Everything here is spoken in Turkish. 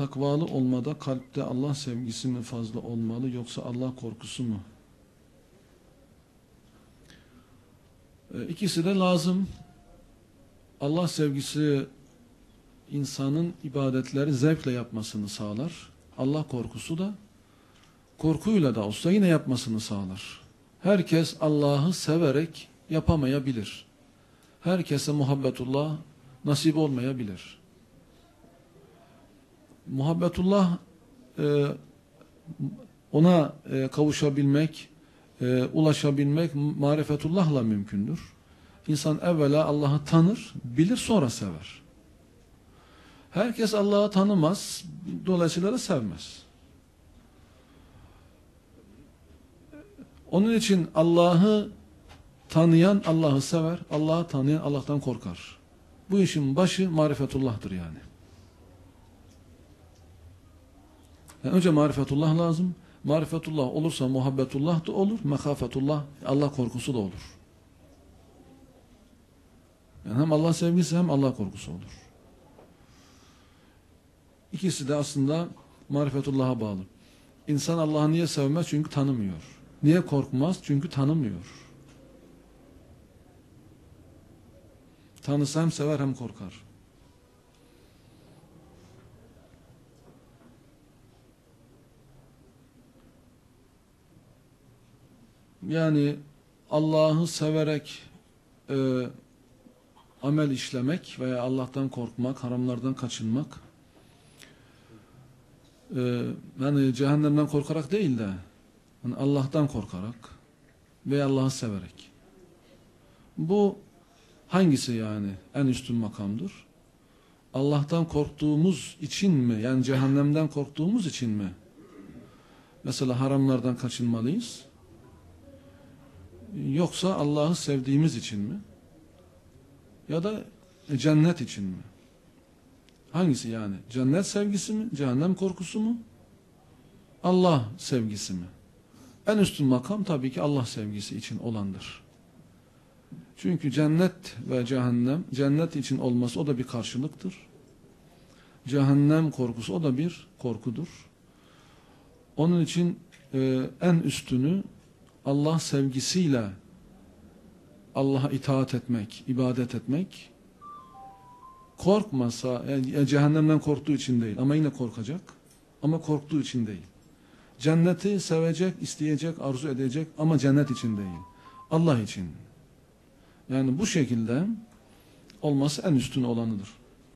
takvalı olmada kalpte Allah sevgisi mi fazla olmalı yoksa Allah korkusu mu? E, İkisi de lazım. Allah sevgisi insanın ibadetleri zevkle yapmasını sağlar. Allah korkusu da korkuyla da olsa yine yapmasını sağlar. Herkes Allah'ı severek yapamayabilir. Herkese muhabbetullah nasip olmayabilir. Muhabbetullah e, ona e, kavuşabilmek, e, ulaşabilmek marifetullahla mümkündür. İnsan evvela Allah'ı tanır, bilir sonra sever. Herkes Allah'ı tanımaz, dolayısıyla da sevmez. Onun için Allah'ı tanıyan Allah'ı sever, Allah'ı tanıyan Allah'tan korkar. Bu işin başı marifetullah'tır yani. Yani. Önce marifetullah lazım. Marifetullah olursa muhabbetullah da olur, mekafetullah, Allah korkusu da olur. Yani hem Allah sevgisi hem Allah korkusu olur. İkisi de aslında marifetullah'a bağlı. İnsan Allah'ı niye sevmez? Çünkü tanımıyor. Niye korkmaz? Çünkü tanımıyor. Tanısa hem sever hem korkar. Yani Allah'ı severek e, amel işlemek veya Allah'tan korkmak, haramlardan kaçınmak e, yani cehennemden korkarak değil de yani Allah'tan korkarak veya Allah'ı severek. Bu hangisi yani en üstün makamdır? Allah'tan korktuğumuz için mi? Yani cehennemden korktuğumuz için mi? Mesela haramlardan kaçınmalıyız. Yoksa Allah'ı sevdiğimiz için mi? Ya da cennet için mi? Hangisi yani? Cennet sevgisi mi? Cehennem korkusu mu? Allah sevgisi mi? En üstün makam tabii ki Allah sevgisi için olandır. Çünkü cennet ve cehennem, cennet için olması o da bir karşılıktır. Cehennem korkusu o da bir korkudur. Onun için e, en üstünü Allah sevgisiyle Allah'a itaat etmek, ibadet etmek korkmasa, yani cehennemden korktuğu için değil ama yine korkacak ama korktuğu için değil. Cenneti sevecek, isteyecek, arzu edecek ama cennet için değil. Allah için. Yani bu şekilde olması en üstün olanıdır.